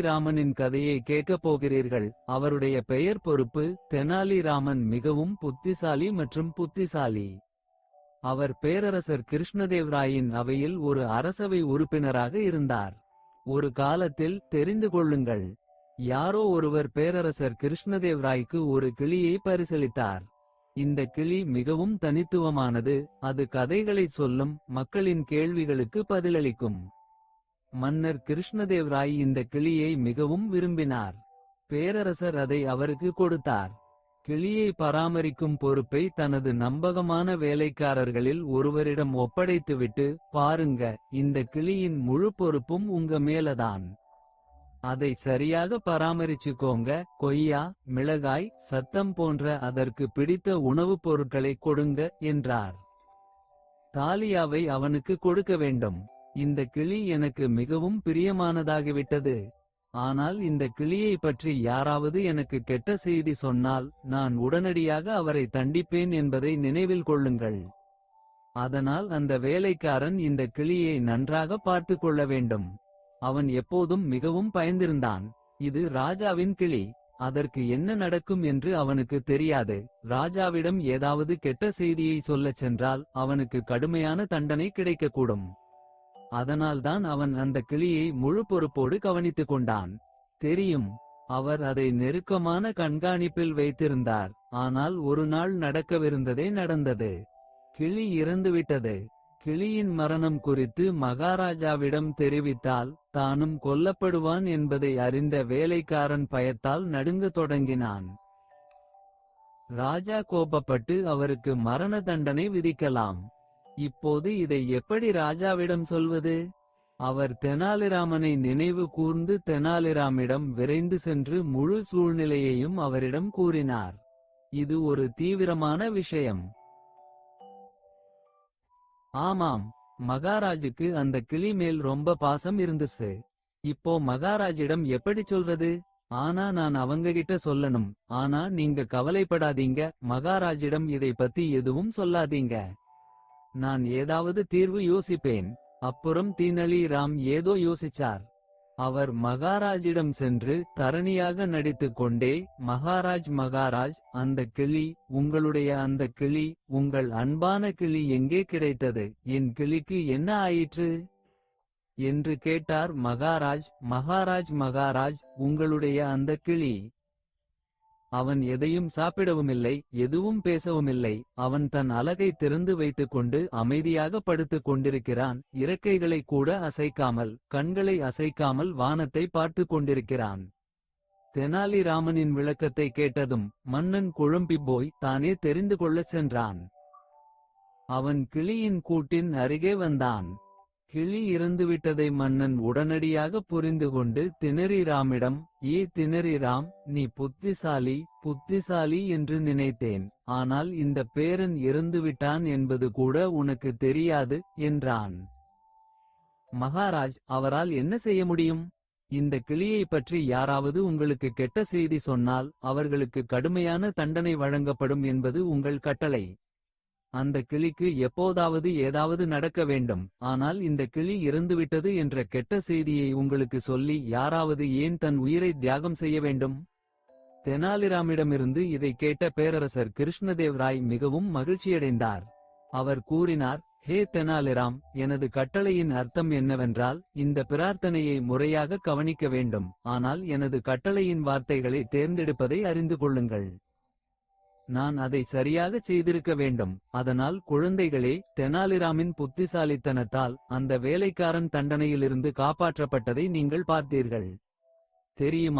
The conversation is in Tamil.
ராமனின் கதையை கேட்கப் போகிறீர்கள். அவருடைய பெயர் பொறுப்பு தெனாலிராமன் மிகவும் புத்திசாலி மற்றும் புத்திசாலி. அவர் பேரரசர் கிருஷ்ணதேவராயின் அவையில் ஒரு அரசவை உறுப்பினராக இருந்தார். ஒரு காலத்தில் தெரிந்து கொள்ளுங்கள். யாரோ ஒருவர் பேரரசர் கிருஷ்ணதேவராய்க்கு ஒரு கிளியை பரிசளித்தார். இந்த கிளி மிகவும் தனித்துவமானது அது கதைகளை சொல்லும் மக்களின் கேள்விகளுக்கு பதிலளிக்கும். மன்னர் கிருஷ்ணதேவராய் இந்த கிளியை மிகவும் விரும்பினார். பேரரசர் அதை அவருக்கு கொடுத்தார். கிளியை பராமரிக்கும் பொறுப்பை தனது நம்பகமான வேலைக்காரர்களில் ஒருவரிடம் ஒப்படைத்துவிட்டு பாருங்க இந்த கிளியின் முழு பொறுப்பும் உங்க மேலதான். அதை சரியாக பராமரிச்சுக்கோங்க கொய்யா மிளகாய் சத்தம் போன்ற அதற்கு பிடித்த உணவுப் பொருட்களை கொடுங்க என்றார். தாலியாவை அவனுக்கு கொடுக்க வேண்டும். இந்த கிளி எனக்கு மிகவும் பிரியமானதாகிவிட்டது. ஆனால் இந்த கிளியை பற்றி யாராவது எனக்கு கெட்ட செய்தி சொன்னால் நான் உடனடியாக அவரை தண்டிப்பேன் என்பதை நினைவில் கொள்ளுங்கள். அதனால் அந்த வேலைக்காரன் இந்த கிளியை நன்றாக பார்த்து கொள்ள வேண்டும். அவன் எப்போதும் மிகவும் பயந்திருந்தான். இது ராஜாவின் கிளி. அதற்கு என்ன நடக்கும் என்று அவனுக்கு தெரியாது. ராஜாவிடம் ஏதாவது கெட்ட செய்தியை சொல்லச் சென்றால் அவனுக்கு கடுமையான தண்டனை கிடைக்கக்கூடும். அதனால்தான் அவன் அந்த கிளியை முழு பொறுப்போடு கவனித்துக் கொண்டான். தெரியும் அவர் அதை நெருக்கமான கண்காணிப்பில் வைத்திருந்தார். ஆனால் ஒரு நாள் நடக்கவிருந்ததே நடந்தது. கிளி இறந்துவிட்டது கிளியின் மரணம் குறித்து மகாராஜாவிடம் தெரிவித்தால் தானும் கொல்லப்படுவான் என்பதை அறிந்த வேலைக்காரன் பயத்தால் நடுங்க தொடங்கினான். ராஜா கோபப்பட்டு அவருக்கு மரண தண்டனை விதிக்கலாம். இப்போது இதை எப்படி ராஜாவிடம் சொல்வது? அவர் தெனாலிராமனை நினைவு கூர்ந்து தெனாலிராமிடம் விரைந்து சென்று முழு சூழ்நிலையையும் அவரிடம் கூறினார். இது ஒரு தீவிரமான விஷயம். ஆமாம் மகாராஜுக்கு அந்த கிளி மேல் ரொம்ப பாசம் இருந்துச்சு. இப்போ மகாராஜிடம் எப்படி சொல்றது ஆனா நான் அவங்க கிட்ட சொல்லணும். ஆனா நீங்க கவலைப்படாதீங்க. மகாராஜிடம் இதை பத்தி எதுவும் சொல்லாதீங்க. நான் ஏதாவது தீர்வு யோசிப்பேன். அப்புறம் தீனலி ராம் ஏதோ யோசிச்சார். அவர் மகாராஜிடம் சென்று தரணியாக நடித்துக் கொண்டே மகாராஜ் மகாராஜ் அந்த கிளி உங்களுடைய அந்த கிளி உங்கள் அன்பான கிளி எங்கே கிடைத்தது? என் கிளிக்கு என்ன ஆயிற்று? என்று கேட்டார் மகாராஜ். மகாராஜ் மகாராஜ் உங்களுடைய அந்த கிளி அவன் எதையும் சாப்பிடவுமில்லை எதுவும் பேசவுமில்லை. அவன் தன் அலகை திறந்து வைத்துக் கொண்டு அமைதியாக படுத்துக் கொண்டிருக்கிறான். இறக்கைகளை கூட அசைக்காமல் கண்களை அசைக்காமல் வானத்தை பார்த்து கொண்டிருக்கிறான். தெனாலிராமனின் விளக்கத்தை கேட்டதும் மன்னன் குழம்பி போய் தானே தெரிந்து கொள்ளச் சென்றான். அவன் கிளியின் கூட்டின் அருகே வந்தான். கிளி இறந்துவிட்டதை மன்னன் உடனடியாக புரிந்து கொண்டு திணறிராமிடம் ஏ திணறிராம் நீ புத்திசாலி புத்திசாலி என்று நினைத்தேன். ஆனால் இந்த பேரன் இறந்துவிட்டான் என்பது கூட உனக்கு தெரியாது என்றான். மகாராஜ் அவரால் என்ன செய்ய முடியும்? இந்த கிளியை பற்றி யாராவது உங்களுக்கு கெட்ட செய்தி சொன்னால் அவர்களுக்கு கடுமையான தண்டனை வழங்கப்படும் என்பது உங்கள் கட்டளை. அந்த கிளிக்கு எப்போதாவது ஏதாவது நடக்க வேண்டும். ஆனால் இந்த கிளி இறந்துவிட்டது என்ற கெட்ட செய்தியை உங்களுக்கு சொல்லி யாராவது ஏன் தன் உயிரை தியாகம் செய்ய வேண்டும்? தெனாலிராமிடமிருந்து இதை கேட்ட பேரரசர் கிருஷ்ணதேவ் ராய் மிகவும் மகிழ்ச்சியடைந்தார். அவர் கூறினார் ஹே தெனாலிராம் எனது கட்டளையின் அர்த்தம் என்னவென்றால் இந்த பிரார்த்தனையை முறையாக கவனிக்க வேண்டும். ஆனால் எனது கட்டளையின் வார்த்தைகளை தேர்ந்தெடுப்பதை அறிந்து கொள்ளுங்கள். நான் அதை சரியாக செய்திருக்க வேண்டும். அதனால் குழந்தைகளே தெனாலிராமின் புத்திசாலித்தனத்தால் அந்த வேலைக்காரன் தண்டனையிலிருந்து காப்பாற்றப்பட்டதை நீங்கள் பார்த்தீர்கள். தெரியுமா?